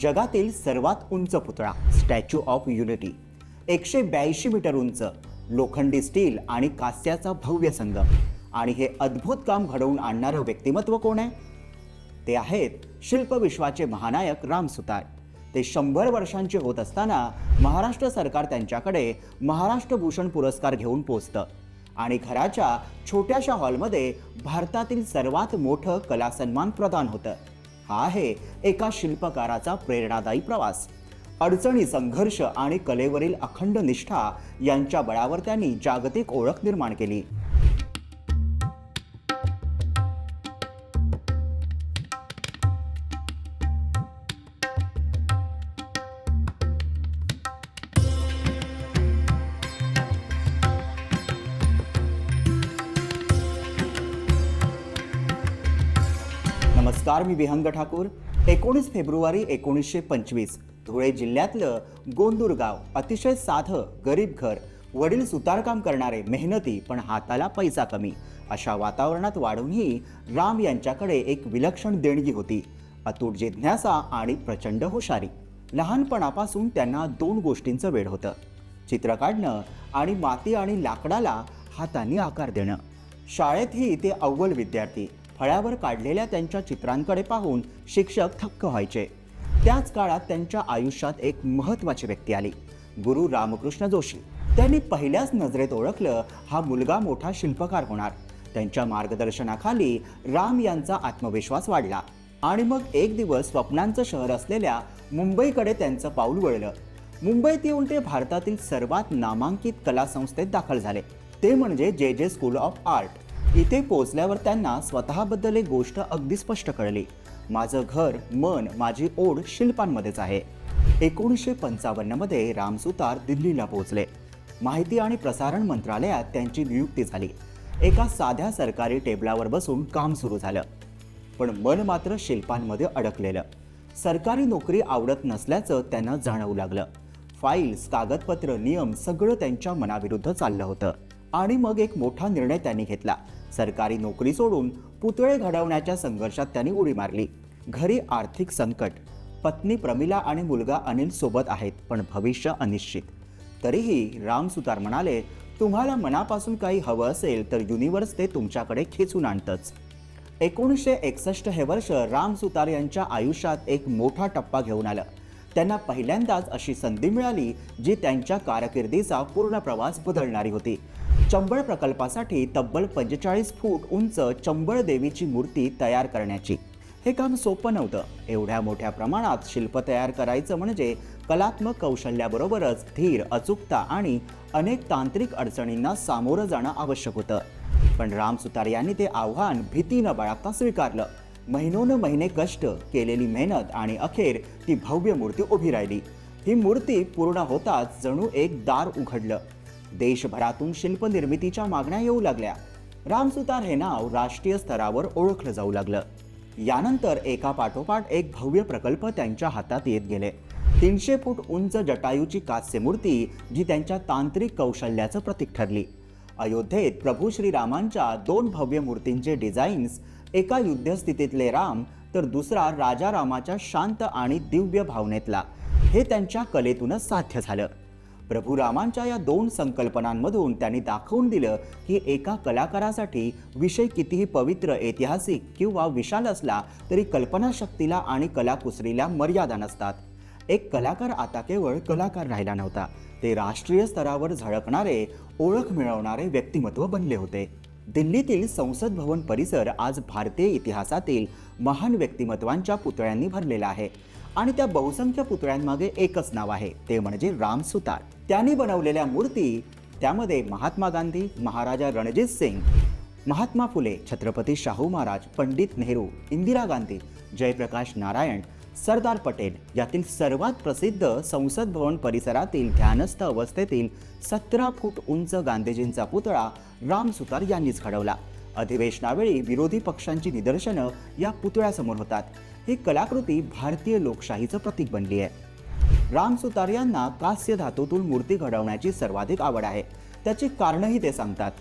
जगातील सर्वात उंच पुतळा स्टॅच्यू ऑफ युनिटी एकशे ब्याऐंशी मीटर उंच लोखंडी स्टील आणि कास्याचा भव्य संगम. आणि हे अद्भुत काम घडवून आणणारं व्यक्तिमत्व कोण आहे? ते आहेत शिल्पविश्वाचे महानायक राम सुतार. ते शंभर वर्षांचे होत असताना महाराष्ट्र सरकार त्यांच्याकडे महाराष्ट्र भूषण पुरस्कार घेऊन पोचतं. आणि घराच्या छोट्याशा हॉलमध्ये भारतातील सर्वात मोठं कला सन्मान प्रदान होतं. हा आहे एका शिल्पकाराचा प्रेरणादायी प्रवास. अडचणी संघर्ष आणि कलेवरील अखंड निष्ठा यांच्या बळावर त्यांनी जागतिक ओळख निर्माण केली. नमस्कार मी विहंग ठाकूर. एकोणीस फेब्रुवारी एकोणीसशे पंचवीस धुळे जिल्ह्यातलं गोंदूर गाव. अतिशय साधं गरीब घर. वडील सुतारकाम करणारे मेहनती पण हाताला पैसा कमी. अशा वातावरणात वाढूनही राम यांच्याकडे एक विलक्षण देणगी होती. अतूट जिज्ञासा आणि प्रचंड हुशारी. लहानपणापासून त्यांना दोन गोष्टींचं वेळ होतं. चित्र काढणं आणि माती आणि लाकडाला हातांनी आकार देणं. शाळेतही ते अव्वल विद्यार्थी. फळ्यावर काढलेल्या त्यांच्या चित्रांकडे पाहून शिक्षक थक्क व्हायचे. त्याच काळात त्यांच्या आयुष्यात एक महत्त्वाची व्यक्ती आली गुरु रामकृष्ण जोशी. त्यांनी पहिल्याच नजरेत ओळखलं हा मुलगा मोठा शिल्पकार होणार. त्यांच्या मार्गदर्शनाखाली राम यांचा आत्मविश्वास वाढला. आणि मग एक दिवस स्वप्नांचं शहर असलेल्या मुंबईकडे त्यांचं पाऊल वळलं. मुंबईत येऊन ते भारतातील सर्वात नामांकित कला संस्थेत दाखल झाले. ते म्हणजे जे जे स्कूल ऑफ आर्ट. इथे पोचल्यावर त्यांना स्वतःबद्दल एक गोष्ट अगदी स्पष्ट कळली. माझं घर मन माझी ओढ शिल्पांमध्येच आहे. एकोणीसशे पंचावन्नमध्ये रामसुतार दिल्लीला पोहोचले. माहिती आणि प्रसारण मंत्रालयात त्यांची नियुक्ती झाली. एका साध्या सरकारी टेबलावर बसून काम सुरू झालं. पण मन मात्र शिल्पांमध्ये अडकलेलं. सरकारी नोकरी आवडत नसल्याचं त्यांना जाणवू लागलं. फाईल्स कागदपत्र नियम सगळं त्यांच्या मनाविरुद्ध चाललं होतं. आणि मग एक मोठा निर्णय त्यांनी घेतला. सरकारी नोकरी सोडून पुतळे घडवण्याच्या संघर्षात त्यांनी उडी मारली. घरी आर्थिक संकट पत्नी प्रमिला आणि मुलगा अनिल सोबत आहेत पण भविष्य अनिश्चित. तरीही राम सुतार म्हणाले तुम्हाला मनापासून काही हवं असेल तर युनिवर्स ते तुमच्याकडे खेचून आणतंच. एकोणीसशे एकसष्ट हे वर्ष राम सुतार यांच्या आयुष्यात एक मोठा टप्पा घेऊन आलं. त्यांना पहिल्यांदाच अशी संधी मिळाली जी त्यांच्या कारकिर्दीचा पूर्ण प्रवास बदलणारी होती. चंबळ प्रकल्पासाठी तब्बल पंचेचाळीस फूट उंच चंबळ देवीची मूर्ती तयार करण्याची. हे काम सोपं नव्हतं. एवढ्या मोठ्या प्रमाणात शिल्प तयार करायचं म्हणजे कलात्मक कौशल्याबरोबरच धीर अचूकता आणि अनेक तांत्रिक अडचणींना सामोरं जाणं आवश्यक होतं. पण राम सुतार यांनी ते आव्हान भीती न बाळगता स्वीकारलं. महिनोन महिने कष्ट केलेली मेहनत आणि अखेर ती भव्य मूर्ती उभी राहिली. ही मूर्ती पूर्ण होताच जणू एक दार उघडलं. देशभरातून शिल्पनिर्मितीच्या मागण्या येऊ लागल्या. रामसुतार हे नाव राष्ट्रीय स्तरावर ओळखलं जाऊ लागलं. यानंतर एका पाठोपाठ एक भव्य प्रकल्प त्यांच्या हातात येत गेले. तीनशे फूट उंच जटायूची कास्य मूर्ती जी त्यांच्या तांत्रिक कौशल्याचं प्रतीक ठरली. अयोध्येत प्रभू श्रीरामांच्या दोन भव्य मूर्तींचे डिझाईन्स एका युद्धस्थितीतले राम तर दुसरा राजा रामाच्या शांत आणि दिव्य भावनेतला. हे त्यांच्या कलेतूनच साध्य झालं. प्रभू रामांच्या या दोन संकल्पनांमधून त्यांनी दाखवून दिलं की एका कलाकारासाठी विषय कितीही पवित्र ऐतिहासिक किंवा विशाल असला तरी कल्पनाशक्तीला आणि कलाकुसरीला मर्यादा नसतात. एक कलाकार आता केवळ कलाकार राहिला नव्हता ते राष्ट्रीय स्तरावर झळकणारे ओळख मिळवणारे व्यक्तिमत्व बनले होते. दिल्लीतील संसद भवन परिसर आज भारतीय इतिहासातील महान व्यक्तिमत्वांच्या पुतळ्यांनी भरलेला आहे. आणि त्या बहुसंख्य पुतळ्यांमागे एकच नाव आहे ते म्हणजे राम सुतार. त्यांनी बनवलेल्या मूर्ती त्यामध्ये महात्मा गांधी महाराजा रणजित सिंग महात्मा फुले छत्रपती शाहू महाराज पंडित नेहरू इंदिरा गांधी जयप्रकाश नारायण सरदार पटेल यातील सर्वात प्रसिद्ध संसद भवन परिसरातील ध्यानस्थ अवस्थेतील सतरा फूट उंच गांधीजींचा पुतळा राम सुतार यांनीच घडवला. अधिवेशनावेळी विरोधी पक्षांची निदर्शनं या पुतळ्यासमोर होतात. ही कलाकृती भारतीय लोकशाहीचं प्रतीक बनली आहे. राम सुतार यांना कास्य धातूतून मूर्ती घडवण्याची सर्वाधिक आवड आहे. त्याची कारणंही ते सांगतात.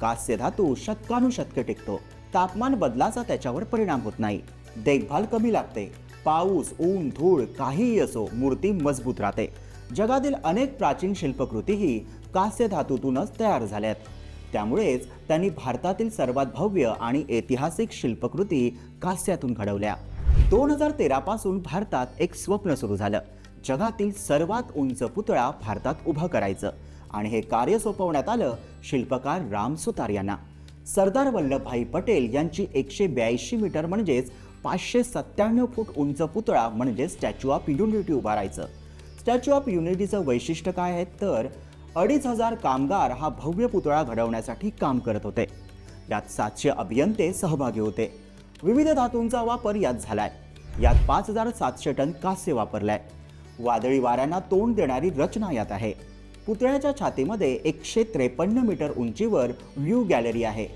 कास्य धातू शतकानुशतके टिकतो. तापमान बदलाचा त्याच्यावर परिणाम होत नाही. देखभाल कमी लागते. पाऊस ऊन धूळ काहीही असो मूर्ती मजबूत राहते. जगातील अनेक प्राचीन शिल्पकृतीही कास्य धातूतूनच तयार झाल्यात. त्यामुळेच त्यांनी भारतातील सर्वात भव्य आणि ऐतिहासिक शिल्पकृती कास्यातून घडवल्या. दोन हजार तेरापासून भारतात एक स्वप्न सुरू झालं. जगातील सर्वात उंच पुतळा भारतात उभं करायचं. आणि हे कार्य सोपवण्यात आलं शिल्पकार राम सुतार यांना. सरदार वल्लभभाई पटेल यांची एकशे ब्याऐंशी मीटर म्हणजेच पाचशे सत्त्याण्णव फूट उंच पुतळा म्हणजे स्टॅच्यू ऑफ युनिटी उभारायचं स्टॅच्यू ऑफ युनिटीचं वैशिष्ट्य काय आहे? तर अडीच हजार कामगार हा भव्य पुतळा घडवण्यासाठी काम करत होते. यात सातशे अभियंते सहभागी होते. विविध धातूंचा वापर यात झालाय. यात पाच हजार सातशे टन कास्य वापरलाय. वादळी वाऱ्यांना तोंड देणारी रचना यात आहे. पुतळ्याच्या छातीमध्ये एकशे त्रेपन्न मीटर उंचीवर व्ह्यू गॅलरी आहे.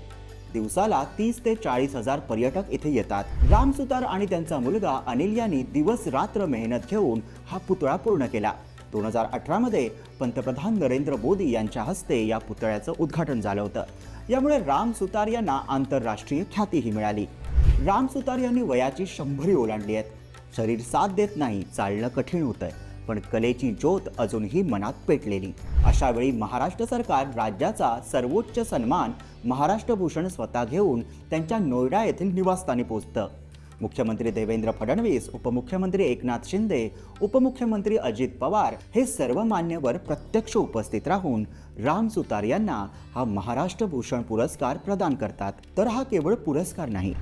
दिवसाला तीस ते चाळीस हजार पर्यटक इथे येतात. रामसुतार आणि त्यांचा मुलगा अनिल यांनी दिवस रात्र मेहनत घेऊन हा पुतळा पूर्ण केला. दोन हजार अठरामध्ये पंतप्रधान नरेंद्र मोदी यांच्या हस्ते या पुतळ्याचं उद्घाटन झालं होतं. यामुळे राम सुतार यांना आंतरराष्ट्रीय ख्यातीही मिळाली. राम सुतार यांनी वयाची शंभरी ओलांडली आहेत. शरीर साथ देत नाही चालणं कठीण होतंय. पण कलेची ज्योत अजूनही मनात पेटलेली. अशा वेळी महाराष्ट्र सरकार राज्याचा सर्वोच्च सन्मान महाराष्ट्र भूषण स्वतः घेऊन त्यांच्या नोएडा येथील निवासस्थानी पोचतं मुख्यमंत्री देवेंद्र फडणवीस उपमुख्यमंत्री एकनाथ शिंदे उपमुख्यमंत्री अजित पवार हे सर्व मान्यवर प्रत्यक्ष उपस्थित राहून राम सुतार यांना हा महाराष्ट्र भूषण पुरस्कार प्रदान करतात. तर हा केवळ पुरस्कार नाही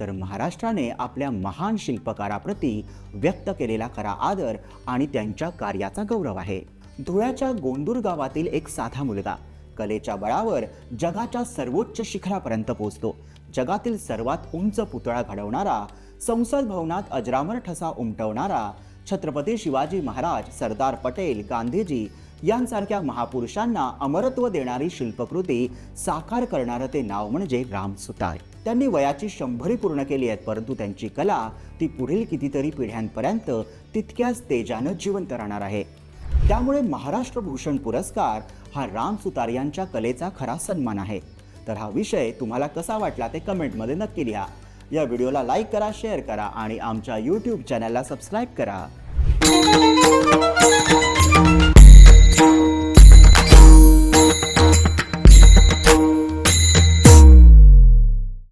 तर महाराष्ट्राने आपल्या महान शिल्पकाराप्रती व्यक्त केलेला खरा आदर आणि त्यांच्या कार्याचा गौरव आहे. धुळ्याच्या गोंदूर गावातील एक साधा मुलगा कलेच्या बळावर जगाच्या सर्वोच्च शिखरापर्यंत पोहोचतो. जगातील सर्वात उंच पुतळा घडवणारा संसद भवनात अजरामर ठसा उमटवणारा छत्रपती शिवाजी महाराज सरदार पटेल गांधीजी यांसारख्या महापुरुषांना अमरत्व देणारी शिल्पकृती साकार करणारं ते नाव म्हणजे रामसुतार त्यांनी वयाची शंभरी पूर्ण केली आहेत परंतु त्यांची कला ती पुढील कितीतरी पिढ्यांपर्यंत तितक्याच तेजानं जिवंत राहणार आहे. त्यामुळे महाराष्ट्र भूषण पुरस्कार हा राम सुतार यांच्या कलेचा खरा सन्मान आहे. तर हा विषय तुम्हाला कसा वाटला ते कमेंटमध्ये नक्की लिहा. या व्हिडिओला लाईक करा शेअर करा आणि आमच्या यूट्यूब चॅनलला सबस्क्राईब करा.